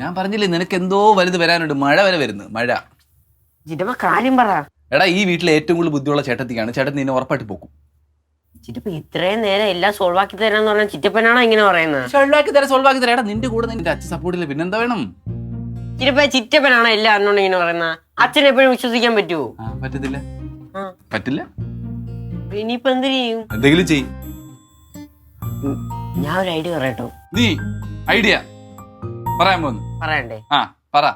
ഞാൻ പറഞ്ഞില്ലേ നിനക്ക് എന്തോ വലുത് വരാനുണ്ട്. മഴ വരെ വരുന്നു. മഴ. ചിറ്റപ്പ കാര്യം പറ. എടാ ഈ വീട്ടിലെ ഏറ്റവും കൂടുതൽ ബുദ്ധിയുള്ള ചേട്ടത്തിക്കാണ്. ചേട്ടൻ നിന്നെ ഉറപ്പായിട്ട് പോക്കും. ചിറ്റപ്പ ഇത്രയും നേരം എല്ലാം സോൾവ് ആക്കി തരാന്ന് പറഞ്ഞാൽ ചിറ്റപ്പനാണോ ഇങ്ങനെ പറയുന്നത്? സോൾവാക്കി തരാം സോൾവാക്കി തരാം. എടാ നിന്റെ കൂടെ നിന്റെ അച്ഛൻ സപ്പോർട്ടില്ല പിന്നെന്താ വേണം? ചിറ്റപ്പ ചിറ്റപ്പനാണോ എല്ലാം അറിഞ്ഞോണ്ട് ഇങ്ങനെ പറയുന്നത്? അച്ഛനെ എപ്പോഴും വിശ്വസിക്കാൻ പറ്റുമോ പറ്റത്തില്ല. പറ്റില്ല? ഇനിയിപ്പോ എന്ത് ചെയ്യും? എന്തെങ്കിലും ചെയ്യും. ഞാൻ ഒരു ഐഡിയ പറയട്ടോ. നീ ഐഡിയ. പറയാൻ പോകുന്നു പറയണ്ടേ? ആ പറ.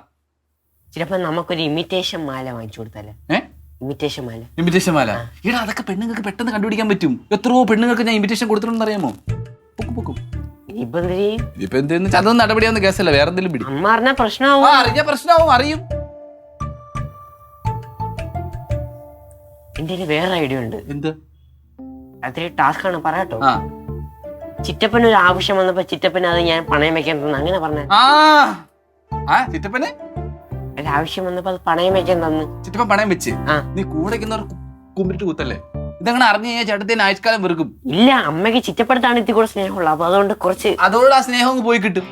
ചിലപ്പോ നമുക്കൊരു ഇമിറ്റേഷൻ മാല വാങ്ങിച്ചു കൊടുത്താലേ? ഏ? ഇമിറ്റേഷൻ മാല. ഇൻവിറ്റേഷൻ മാല? എടാ അതൊക്കെ പെണ്ണുങ്ങൾക്ക് പെട്ടെന്ന് കണ്ടുപിടിക്കാൻ പറ്റും. എത്രയോ പെണ്ണുങ്ങൾക്ക് ഞാൻ ഇൻവിറ്റേഷൻ കൊടുത്തിട്ടുണ്ടെന്ന് അറിയാമോ പൊക്കും പൊക്കും. ഇനിയിപ്പോ എന്ത് ചെയ്യും? ഇപ്പൊ എന്തെന്ന് അതൊന്നും നടപടിയാവുന്ന കേസല്ല വേറെ എന്തെങ്കിലും പിടി. അമ്മ അറിഞ്ഞാ പ്രശ്നമാവും. ആ അറിഞ്ഞ പ്രശ്നമാവും അറിയും. എന്റെ വേറെ ഐഡിയ ഉണ്ട്. എന്ത്? അതൊരു ടാസ്ക് ആണ് പറയാട്ടോ ആ. ചിറ്റപ്പന് ഒരു ആവശ്യം വന്നപ്പോ ചിറ്റപ്പൻ അത് ഞാൻ പണയം വെക്കാൻ തന്നു അങ്ങനെ പറഞ്ഞു. ആ ആ ചിറ്റപ്പനെ? ഒരു ആവശ്യം വന്നപ്പോ അത് പണയം വെക്കാൻ തന്നു ചിറ്റപ്പൻ പണയം വെച്ച്? ആ. നീ കൂടെ കുമ്പിട്ട് കുത്തല്ലേ? ഇതങ്ങനെ അറിഞ്ഞു കഴിഞ്ഞാൽ ചേട്ടത്തിന് ആയുഷ്കാലം വെറുക്കും. ഇല്ല അമ്മയ്ക്ക് ചിറ്റപ്പെടുത്താണ് ഇത്തി കൂടെ സ്നേഹമുള്ളത് അപ്പൊ അതുകൊണ്ട് കുറച്ച് അതോട് ആ സ്നേഹം അങ്ങ് പോയി കിട്ടും.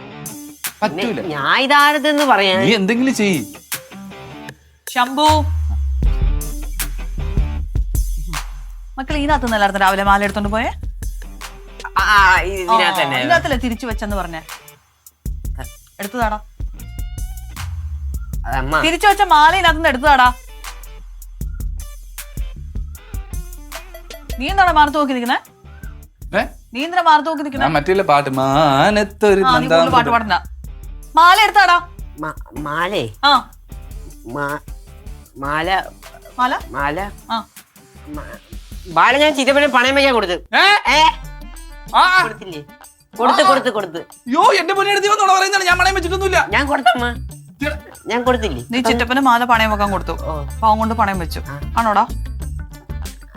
പറ്റൂല. ഞാൻ ഇതാരതെന്ന് പറയാൻ. നീ എന്തെങ്കിലും ചെയ്യ്. ശംഭു. മക്കൾ ഇതിനകത്ത് നിന്നല്ലായിരുന്നു രാവിലെ മാല എടുത്തോണ്ട് പോയേ? ഇതിനകത്ത് തന്നെ. ഇതിനകത്തല്ലേ തിരിച്ചു വെച്ചെന്ന് പറഞ്ഞേ? എടുത്തതാടാ. തിരിച്ചു വെച്ച മാല എടുത്തതാടാ. നീ എന്താണ് മാർത്ത് നോക്കി നിൽക്കുന്നേ ഏ? നീ എന്തിനാ മാർത്ത് നോക്കി നിൽക്കുന്നേ മറ്റേ പാട്ട് മാനത്തൊരു ആ നീ കൂടുതൽ പാട്ട് പാടണ്ട. മാല എടുത്താടാ മ- മാലേ? ആ. മാ- മാല മാല? മാല. ആ. മാല ഞാൻ ചിറ്റപ്പനെ പണയം വയ്ക്കാൻ കൊടുത്തു. ഏ? ആ. കൊടുത്തില്ലേ? കൊടുത്ത് കൊടുത്ത് കൊടുത്ത്. യോ എന്റെ പൊന്നെ എടുത്തി വന്നോളാം പറയുന്നതാണ്. ഞാൻ പണയം വെച്ചിട്ടൊന്നുമില്ല. ഞാൻ കൊടുത്തമ്മ. ഞാൻ കൊടുത്തില്ലേ? നീ ചിറ്റപ്പന് മാല പണയം വെക്കാൻ കൊടുത്തു. പാവം കൊണ്ട് പണയം വെച്ചു. ആണോടാ?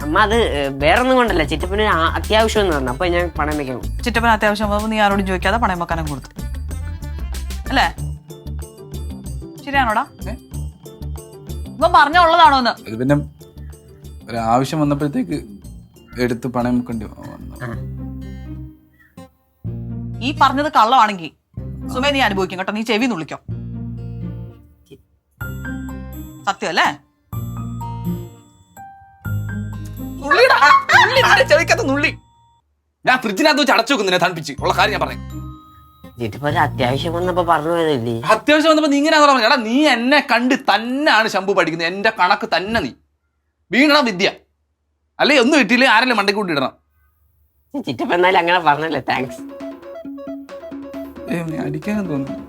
അമ്മ അത് വേറൊന്നും കൊണ്ടല്ല. ചിറ്റപ്പന് അത്യാവശ്യം എന്ന് പറഞ്ഞു. അപ്പൊ ഞാൻ പണയം വെക്കാൻ ചിറ്റപ്പന് അത്യാവശ്യം വന്നപ്പോ നീ ആരോടും ചോദിക്കാതെ പണയം വെക്കാനും കൊടുത്തു. അല്ലേ? ശരിയാണോടാ? ഇവൻ പറഞ്ഞ ഉള്ളതാണോ എന്ന്? ഇത് പിന്നെ ഒരു ആവശ്യം വന്നപ്പോഴത്തേക്ക് എടുത്ത് പണയം വെക്കേണ്ടി വന്നു. ഈ പറഞ്ഞത് കള്ളമാണെങ്കിൽ സുമേ നീ അനുഭവിക്കും കേട്ടോ. നീ ചെവി നുള്ളിക്കോ. സത്യം അല്ലേ നുള്ളിയെടാ. നുള്ളി, ഞാൻ ഫ്രിഡ്ജിനകത്ത് വെച്ച് അടച്ചു വെക്കുന്നില്ല തണുപ്പിച്ച്. ഉള്ള കാര്യം ഞാൻ പറയാം ഒരു അത്യാവശ്യം വന്നപ്പോ പറഞ്ഞു പോയതല്ലേ? അത്യാവശ്യം വന്നപ്പോ നീ ഇങ്ങനെ പറഞ്ഞു. എടാ നീ എന്നെ കണ്ട് തന്നെയാണ് ശംഭു പഠിക്കുന്നത്. എന്റെ കണക്ക് തന്നെ നീ. വീണ വിദ്യ. അല്ലെ ഒന്നും കിട്ടിയില്ലേ ആരെങ്കിലും മണ്ടയ്ക്ക് ഇടണം ചിറ്റപ്പ എന്നാലും അങ്ങനെ പറഞ്ഞല്ലേ താങ്ക്സ് അടിക്കാനും തോന്നുന്നു.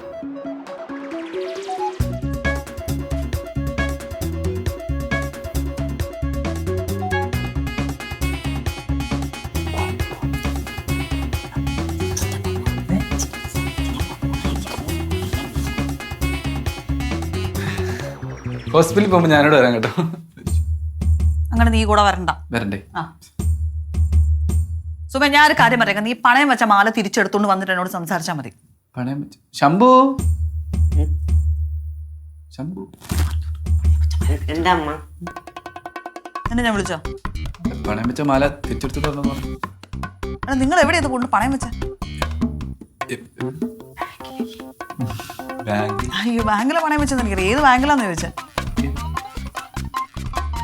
ഹോസ്പിറ്റലിൽ പോകുമ്പോൾ ഞാനോട് വരാം കേട്ടോ. അങ്ങനെ നീ കൂടെ വരണ്ട. വരണ്ടേ? ആ. സുമേ ഞാൻ ഒരു കാര്യം പറയാം. നീ പണയം വെച്ച മാല തിരിച്ചെടുത്തോണ്ട് വന്നിട്ട് എന്നോട് സംസാരിച്ചാൽ മതി. പണയം വെച്ചു. ശംഭു? ശംഭു? എന്താ അമ്മ? എന്നെ ഞാൻ വിളിച്ചോ? പണയം വെച്ച മാല തിരിച്ചെടുത്തിട്ട് വരണമെന്ന് എടാ നിങ്ങൾ എവിടെയാ കൊണ്ട് പണയം വെച്ച? അയ്യോ ബാങ്കിലെ പണയം വെച്ചെന്ന് എനിക്കറിയാം. ഏത് ബാങ്കിലാന്ന് ചോദിച്ചേ?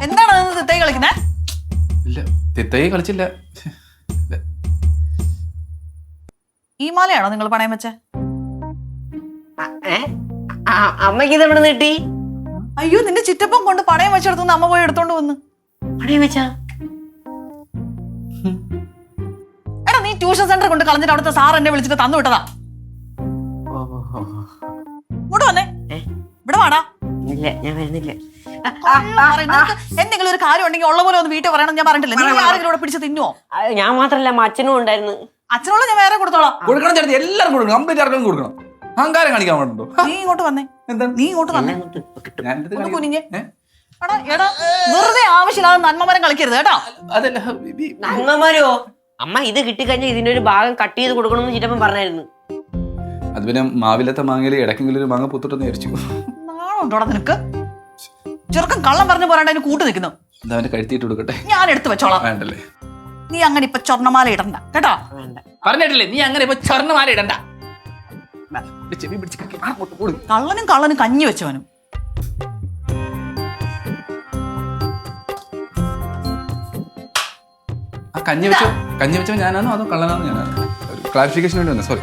എന്താണ് തിത്തൈ കളിക്കുന്നേ? ഇല്ല തിത്തൈ കളിച്ചില്ല. ഈ മാലയാണോ നിങ്ങൾ പണയം വെച്ചേ? അമ്മയ്ക്ക് ഇത് എവിടെ കിട്ടി? അയ്യോ നിന്റെ ചിറ്റപ്പം കൊണ്ട് പണയം വെച്ചെടുത്തുനിന്ന് അമ്മ പോയി എടുത്തോണ്ട് വന്ന്. പണയം വെച്ചാ? എടാ നീ ട്യൂഷൻ സെന്റർ കൊണ്ട് കളഞ്ഞിട്ട് അവിടുത്തെ സാർ എന്നെ വിളിച്ചിട്ട് തന്നു വിട്ടതാ. ഓ, ഓ, ഓ, ഓ. ഇങ്ങോട്ട് വന്നേ. ഇവിടെ വാടാ. ഇല്ല ഞാൻ വരുന്നില്ല. എന്തെങ്കിലും ഒരു കാര്യം ഉണ്ടെങ്കിൽ ഉള്ള പോലെ ഒന്ന് വീട്ടിൽ പറയണം ഞാൻ പറഞ്ഞിട്ടില്ല? നീ ആരെങ്കിലും ഇവിടെ പിടിച്ച് തിന്നുവോ? ഞാൻ മാത്രല്ല അച്ഛനും ഉണ്ടായിരുന്നു. അച്ഛനോട് ഞാൻ വേറെ കൊടുത്തോളാം. കൊടുക്കണം എല്ലാവർക്കും കൊടുക്കണം. കംപ്ലീറ്റ് ആർക്കും കൊടുക്കണം. അഹങ്കാരം കാണിക്കാൻ പാടുണ്ടോ നീ ഇങ്ങോട്ട് വന്നേ. എന്താ? നീ ഇങ്ങോട്ട് വന്നേ. ഒന്ന് കുനിഞ്ഞേ. എടാ എടാ വെറുതെ ആവശ്യമില്ലാതെ നന്മമരം കളിക്കരുത് കേട്ടോ. അതല്ല ബിബി. നന്മമാരോ? അമ്മ ഇത് കിട്ടിക്കഴിഞ്ഞാൽ ഇതിന്റെ ഒരു ഭാഗം കട്ട് ചെയ്ത് കൊടുക്കണമെന്ന് ചിറ്റപ്പൻ പറഞ്ഞായിരുന്നു. അത് പിന്നെ മാവിലത്തെ മാങ്ങയിൽ ഇടയ്ക്കെങ്കിലും ഒരു മാങ്ങ പുത്തിട്ടെന്ന് വിചാരിച്ചു നാളുണ്ടോടാ നിനക്ക്? ചെറുക്കൻ കള്ളം പറഞ്ഞു പോരാണ്ട് അതിന് കൂട്ട് നിൽക്കുന്നു. അവന്റെ കഴുത്തിയിട്ട് കൊടുക്കട്ടെ. ഞാൻ എടുത്തു വെച്ചോളാം. വേണ്ടല്ലേ? നീ അങ്ങനെ ഇപ്പൊ സ്വർണമാല ഇടണ്ട കേട്ടോ. വേണ്ട. പറഞ്ഞിട്ടില്ലേ നീ അങ്ങനെ ഇപ്പൊ സ്വർണമാല ഇടണ്ട. ചെവി പിടിച്ച് കെട്ടി അങ്ങോട്ട് ഓട്. കള്ളനും കള്ളനും കഞ്ഞി വെച്ചവനും. ആ കഞ്ഞി വെച്ച? കഞ്ഞി വെച്ചോ ഞാനാണോ അതോ കള്ളനാണോ ഞാനാണോ? ഒരു ക്ലാരിഫിക്കേഷൻ വേണ്ടി വന്നു സോറി